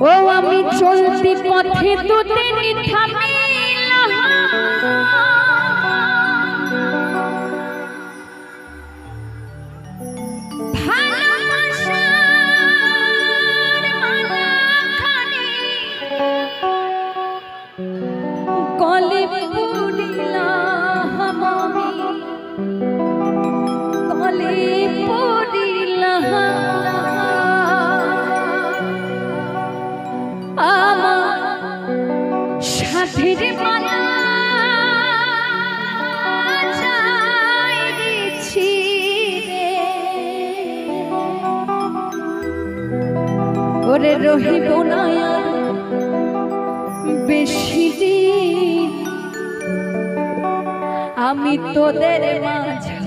ও আমি চলতি পথে তো তেনি থামিলাম রহিব না বেশি আমি তোদের মাঝারি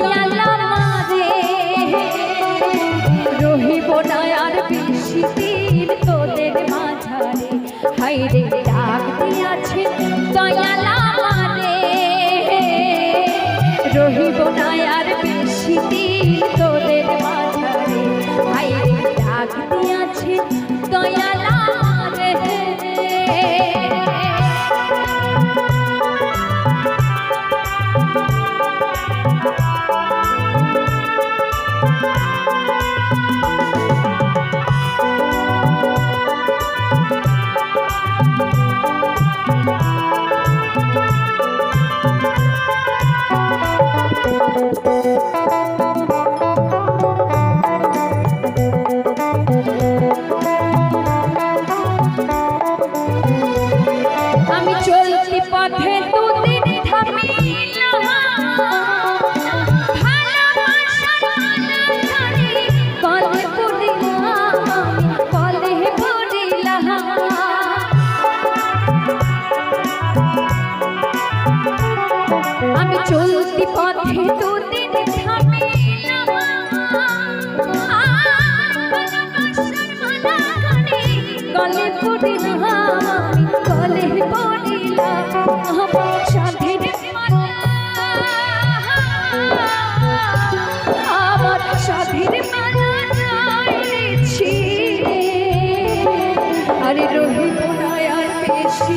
Mañana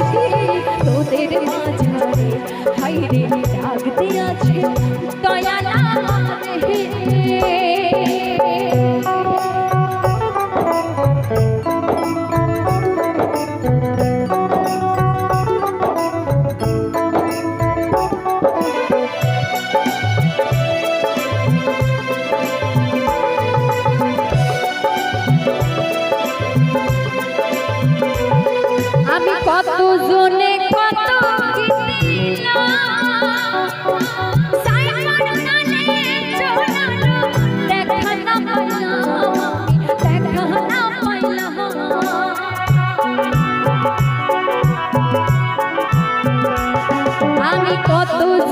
এসে তোদের মাঝারে হাইরে ডাকতে আছে দয়ালা হে। কত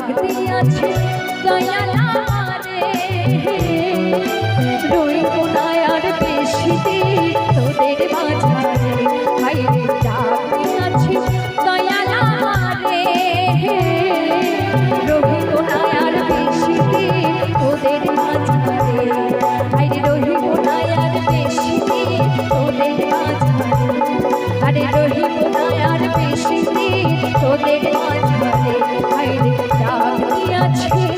জগতে আছে দয়ালা oh